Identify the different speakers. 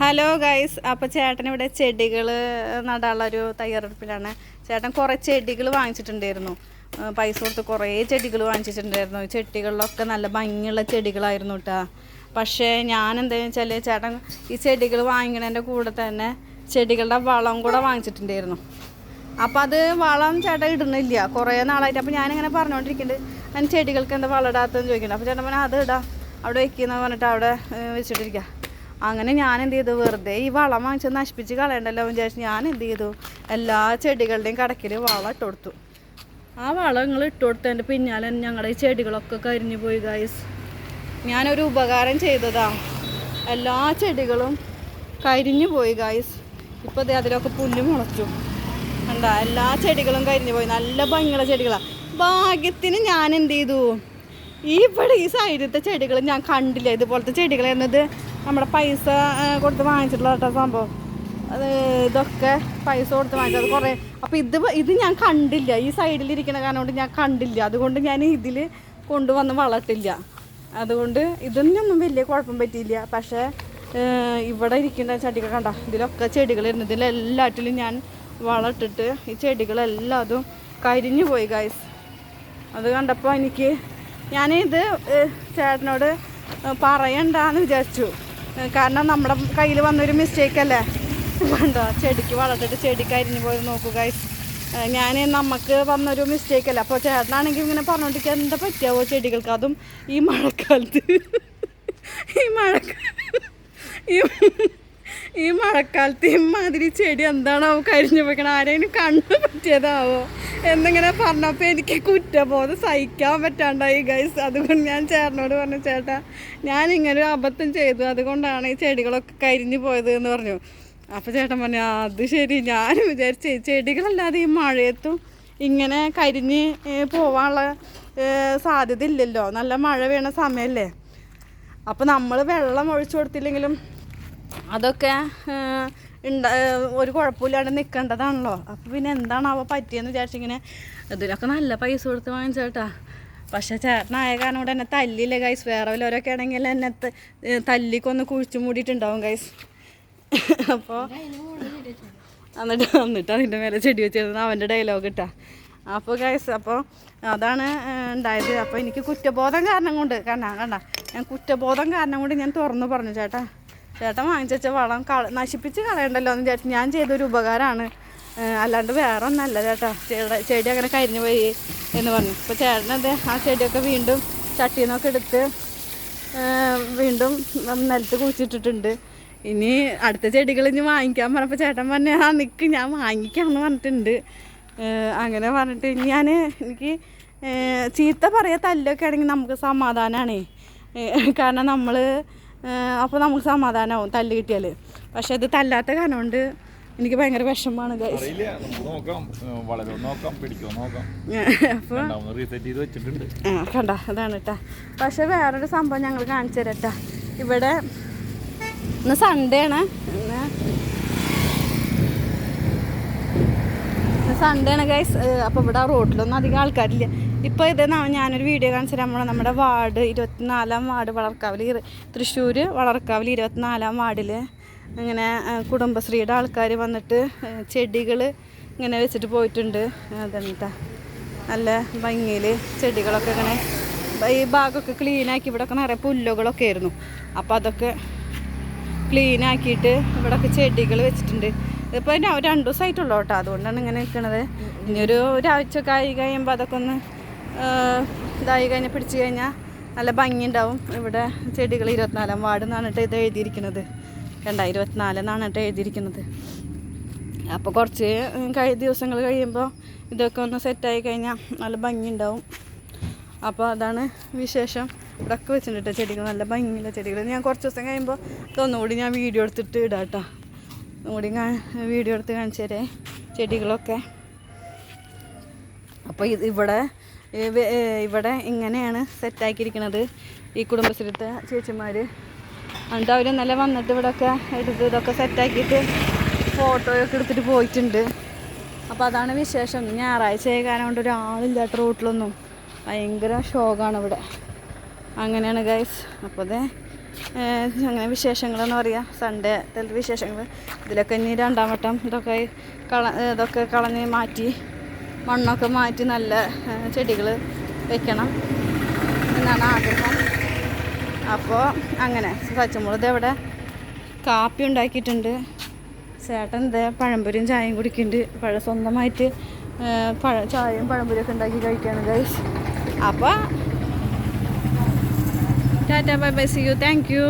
Speaker 1: Hello guys അപ്പോൾ ചേട്ടൻ ഇവിടെ ചെടികൾ നടാനുള്ളൊരു തയ്യാറെടുപ്പിലാണ്. ചേട്ടൻ കുറേ ചെടികൾ വാങ്ങിച്ചിട്ടുണ്ടായിരുന്നു. പൈസ കൊടുത്ത് കുറേ ചെടികൾ വാങ്ങിച്ചിട്ടുണ്ടായിരുന്നു. ചെടികളിലൊക്കെ നല്ല ഭംഗിയുള്ള ചെടികളായിരുന്നു കേട്ടോ പക്ഷേ ഞാൻ എന്താണെന്ന് വെച്ചാൽ ചേട്ടൻ ഈ ചെടികൾ വാങ്ങിക്കണതിന്റെ കൂടെ തന്നെ ചെടികളുടെ വളം കൂടെ വാങ്ങിച്ചിട്ടുണ്ടായിരുന്നു. അപ്പം അത് വളം ചേട്ടൻ ഇടുന്നില്ല. കുറേ നാളായിട്ട് അപ്പം ഞാനിങ്ങനെ പറഞ്ഞുകൊണ്ടിരിക്കുന്നുണ്ട് അതിന് ചെടികൾക്ക് എന്താ വളം ഇടാത്തതെന്ന് ചോദിക്കുന്നുണ്ട് അപ്പോൾ ചേട്ടൻ പറഞ്ഞാൽ അത് ഇടാം. അവിടെ വയ്ക്കുന്നതെന്ന് പറഞ്ഞിട്ട് അവിടെ വെച്ചിട്ടിരിക്കുക അങ്ങനെ ഞാൻ എന്ത് ചെയ്തു? വെറുതെ ഈ വളം വാങ്ങിച്ച് നശിപ്പിച്ച് കളയണ്ടല്ലോ വിചാരിച്ച് ഞാൻ എന്ത് ചെയ്തു? എല്ലാ ചെടികളുടെയും കടക്കിൽ വളം ഇട്ട് കൊടുത്തു. ആ വളം നിങ്ങൾ ഇട്ട് കൊടുത്തതിന്റെ പിന്നാലെ ഞങ്ങളുടെ ഈ ചെടികളൊക്കെ കരിഞ്ഞു പോയി ഗൈസ് ഞാനൊരു ഉപകാരം ചെയ്തതാ. എല്ലാ ചെടികളും കരിഞ്ഞു പോയി ഗൈസ് ഇപ്പോൾ അതിലൊക്കെ പുല്ല് മുളച്ചു. കണ്ട? എല്ലാ ചെടികളും കരിഞ്ഞു പോയി. നല്ല ഭംഗിയുള്ള ചെടികളാണ് ഭാഗ്യത്തിന് ഞാൻ എന്ത് ചെയ്തു? ഈ ഇവിടെ ഈ സൈഡിലത്തെ ചെടികൾ ഞാൻ കണ്ടില്ല. ഇതുപോലത്തെ ചെടികൾ എന്നത് നമ്മുടെ പൈസ കൊടുത്ത് വാങ്ങിച്ചിട്ടുള്ള കേട്ടോ സംഭവം. അത് ഇതൊക്കെ പൈസ കൊടുത്ത് വാങ്ങിച്ചത്. കുറേ അപ്പോൾ ഇത് ഇത് ഞാൻ കണ്ടില്ല. ഈ സൈഡിൽ ഇരിക്കുന്ന കാരണം കൊണ്ട് ഞാൻ കണ്ടില്ല. അതുകൊണ്ട് ഞാൻ ഇതിൽ കൊണ്ടുവന്ന് വളർത്തില്ല. അതുകൊണ്ട് ഇതൊന്നും വലിയ കുഴപ്പം പറ്റിയില്ല. പക്ഷേ ഇവിടെ ഇരിക്കുന്ന ചെടികൾ കണ്ട? ഇതിലൊക്കെ ചെടികളിരുന്നു ഇതിലെല്ലാറ്റിലും ഞാൻ വളർത്തിട്ട് ഈ ചെടികളെല്ലാം അതും കരിഞ്ഞു പോയി ഗൈസ് അത് കണ്ടപ്പോൾ എനിക്ക് ഞാനിത് ചേട്ടനോട് പറയണ്ടെന്ന് വിചാരിച്ചു. കാരണം നമ്മുടെ കയ്യിൽ വന്നൊരു മിസ്റ്റേക്ക് അല്ലേ? കണ്ടോ? ചെടിക്ക് വളർത്തിട്ട് ചെടി കരിഞ്ഞു പോയി നോക്കുക ഞാൻ നമുക്ക് വന്നൊരു മിസ്റ്റേക്ക് അല്ലേ? അപ്പോൾ ചേട്ടനാണെങ്കിൽ ഇങ്ങനെ പറഞ്ഞോണ്ടിരിക്കുക എന്താ പറ്റിയാവോ ചെടികൾക്ക്? അതും ഈ മഴക്കാലത്ത്. ഈ മഴക്കാലത്ത് ഈ ഈ മഴക്കാലത്ത് ഇമാതിരി ചെടി എന്താണോ കരിഞ്ഞു പോയിക്കണം ആരെങ്കിലും കണ്ണു പറ്റിയതാവോ? എന്നിങ്ങനെ പറഞ്ഞപ്പോൾ എനിക്ക് കുറ്റബോധം സഹിക്കാൻ പറ്റാണ്ടായി ഗൈസ് അതുകൊണ്ട് ഞാൻ ചേട്ടനോട് പറഞ്ഞു ചേട്ടാ ഞാൻ ഇങ്ങനെ ഒരു അബദ്ധം ചെയ്തു. അതുകൊണ്ടാണ് ഈ ചെടികളൊക്കെ കരിഞ്ഞു പോയത് എന്ന് പറഞ്ഞു. അപ്പോൾ ചേട്ടൻ പറഞ്ഞു "ആ, അത് ശരി. ഞാൻ വിചാരിച്ചു ചെടികളല്ലാതെ ഈ മഴയത്തും ഇങ്ങനെ കരിഞ്ഞ് പോവാനുള്ള സാധ്യത ഇല്ലല്ലോ. നല്ല മഴ വീണ സമയമല്ലേ അപ്പോൾ നമ്മൾ വെള്ളം ഒഴിച്ചു കൊടുത്തില്ലെങ്കിലും അതൊക്കെ ഒരു കുഴപ്പമില്ലാണ്ട് നിൽക്കേണ്ടതാണല്ലോ. അപ്പോൾ പിന്നെ എന്താണ് അവ പറ്റിയെന്ന് വിചാരിച്ചിങ്ങനെ ഇതിലൊക്കെ നല്ല പൈസ കൊടുത്ത് വാങ്ങിച്ചേട്ടാ പക്ഷേ ചേട്ടനായ കാരണം കൂടെ എന്നെ തല്ലിയില്ലേ ഗൈസ് വേറെ വല്ലവരൊക്കെ ആണെങ്കിൽ എന്നെ തല്ലിക്കൊന്ന് കുഴിച്ചു മൂടിയിട്ടുണ്ടാവും ഗൈസ് അപ്പോൾ എന്നിട്ട് എന്നിട്ട് അതിന്റെ മേലെ ചെടി വെച്ചിരുന്നത് അവന്റെ ഡയലോഗ് ഇട്ടാ. അപ്പോൾ ഗൈസ് അപ്പോൾ അതാണ് ഉണ്ടായത്. അപ്പോൾ എനിക്ക് കുറ്റബോധം കാരണം കൊണ്ട് കണ്ട കണ്ട. ഞാൻ കുറ്റബോധം കാരണം കൊണ്ട് ഞാൻ തുറന്നു പറഞ്ഞു ചേട്ടാ. ചേട്ടൻ വാങ്ങിച്ച വളം കള നശിപ്പിച്ച് കളയണ്ടല്ലോ എന്ന് വിചാരിച്ചു ഞാൻ ചെയ്തൊരു ഉപകാരമാണ് അല്ലാണ്ട് വേറെ ഒന്നല്ല ചേട്ടാ. ചെടി ചെടി അങ്ങനെ കരിഞ്ഞു പോയി എന്ന് പറഞ്ഞു. അപ്പോൾ ചേട്ടനത് ആ ചെടിയൊക്കെ വീണ്ടും ചട്ടിയിൽ നിന്നൊക്കെ എടുത്ത് വീണ്ടും നിലത്ത് കുഴിച്ചിട്ടിട്ടുണ്ട്. ഇനി അടുത്ത ചെടികൾ ഇനി വാങ്ങിക്കാൻ പറഞ്ഞപ്പോൾ ചേട്ടൻ പറഞ്ഞ ആ നിൽക്ക് ഞാൻ വാങ്ങിക്കാമെന്ന് പറഞ്ഞിട്ടുണ്ട്. അങ്ങനെ പറഞ്ഞിട്ട് ഞാൻ എനിക്ക് ചീത്ത പറയാ തല്ലൊക്കെ ആണെങ്കിൽ നമുക്ക് സമാധാനമാണേ കാരണം നമ്മൾ അപ്പോൾ നമുക്ക് സമാധാനമാവും തല്ല് കിട്ടിയാൽ പക്ഷെ അത് തല്ലാത്ത കാരണം കൊണ്ട് എനിക്ക് ഭയങ്കര വിഷമമാണ് അപ്പോൾ കണ്ട അതാണ് കേട്ടാ പക്ഷെ വേറൊരു സംഭവം ഞങ്ങൾ കാണിച്ചു തരാം ട്ടാ. ഇവിടെ ഇന്ന് സൺഡേ ആണ്. സൺഡേ ആണ് ഗൈസ് അപ്പോൾ ഇവിടെ റോഡിലൊന്നും അധികം ആൾക്കാരില്ല. ഇപ്പോൾ ഇത് ഞാനൊരു വീഡിയോ കാണിച്ചു നമ്മൾ നമ്മുടെ വാർഡ് ഇരുപത്തിനാലാം വാർഡ് വളർക്കാവിൽ തൃശ്ശൂർ വളർക്കാവിൽ ഇരുപത്തിനാലാം വാർഡിൽ ഇങ്ങനെ കുടുംബശ്രീയുടെ ആൾക്കാർ വന്നിട്ട് ചെടികൾ ഇങ്ങനെ വെച്ചിട്ട് പോയിട്ടുണ്ട്. അതെന്താ? നല്ല ഭംഗിയിൽ ചെടികളൊക്കെ ഇങ്ങനെ ഈ ഭാഗമൊക്കെ ക്ലീനാക്കി ഇവിടെയൊക്കെ നിറയെ പുല്ലുകളൊക്കെ ആയിരുന്നു. അപ്പോൾ അതൊക്കെ ക്ലീനാക്കിയിട്ട് ഇവിടെയൊക്കെ ചെടികൾ വെച്ചിട്ടുണ്ട്. ഇതിപ്പോൾ രണ്ട് ദിവസമായിട്ടുള്ളൂ കേട്ടോ. അതുകൊണ്ടാണ് ഇങ്ങനെ നിൽക്കുന്നത് ഇനി ഒരു ഒരാഴ്ചയൊക്കെ ആയി കഴിയുമ്പോൾ അതൊക്കെ ഒന്ന് ഇതായി കഴിഞ്ഞാൽ പിടിച്ച് കഴിഞ്ഞാൽ നല്ല ഭംഗി ഉണ്ടാവും ഇവിടെ ചെടികൾ ഇരുപത്തിനാലാം വാർഡ് എന്നാണ് കേട്ടോ ഇത് എഴുതിയിരിക്കുന്നത്. രണ്ടായിരത്തി ഇരുപത്തിനാല് എന്നാണ് കേട്ടോ എഴുതിയിരിക്കുന്നത്. അപ്പോൾ കുറച്ച് കഴി ദിവസങ്ങൾ കഴിയുമ്പോൾ ഇതൊക്കെ ഒന്ന് സെറ്റായി കഴിഞ്ഞാൽ നല്ല ഭംഗി ഉണ്ടാവും അപ്പോൾ അതാണ് വിശേഷം. ഇവിടെയൊക്കെ വെച്ചിട്ടുണ്ട് ചെടികൾ നല്ല ഭംഗിയുള്ള ചെടികൾ. ഞാൻ കുറച്ച് ദിവസം കഴിയുമ്പോൾ ഇതൊന്നുകൂടി ഞാൻ വീഡിയോ എടുത്തിട്ട് ഇടാം കേട്ടോ. ഒന്നുകൂടി വീഡിയോ എടുത്ത് കാണിച്ചു തരേ ചെടികളൊക്കെ. അപ്പോൾ ഇത് ഇവിടെ ഇവിടെ ഇങ്ങനെയാണ് സെറ്റാക്കിയിരിക്കുന്നത് ഈ കുടുംബശ്രീത്തെ ചേച്ചിമാർ എന്നിട്ട് അവർ ഇന്നലെ വന്നിട്ട് ഇവിടെയൊക്കെ എടുത്ത് ഇതൊക്കെ സെറ്റാക്കിയിട്ട് ഫോട്ടോയൊക്കെ എടുത്തിട്ട് പോയിട്ടുണ്ട്. അപ്പോൾ അതാണ് വിശേഷം. ഞായറാഴ്ച കാരണം കൊണ്ട് ഒരാളില്ലാത്ത റൂട്ടിലൊന്നും ഭയങ്കര ഷോക്കാണ് ഇവിടെ. അങ്ങനെയാണ് ഗൈസ് അപ്പോൾ അതെ അങ്ങനെ വിശേഷങ്ങളെന്ന് പറയുക സൺഡേ വിശേഷങ്ങൾ ഇതിലൊക്കെ ഇനി രണ്ടാം വട്ടം ഇതൊക്കെ കള ഇതൊക്കെ കളഞ്ഞ് മാറ്റി മണ്ണൊക്കെ മാറ്റി നല്ല ചെടികൾ വെക്കണം എന്നാണ് ആഗ്രഹം. അപ്പോൾ അങ്ങനെ പച്ചമുളക് ഇവിടെ കാപ്പി ഉണ്ടാക്കിയിട്ടുണ്ട്. ചേട്ടൻ എന്താ പഴംപൊരിയും ചായയും കുടിക്കുന്നുണ്ട്. പഴ സ്വന്തമായിട്ട് പഴ ചായയും പഴംപൊരിയൊക്കെ ഉണ്ടാക്കി കഴിക്കുകയാണ് ഗൈസ് അപ്പോൾ tata bye bye see you thank you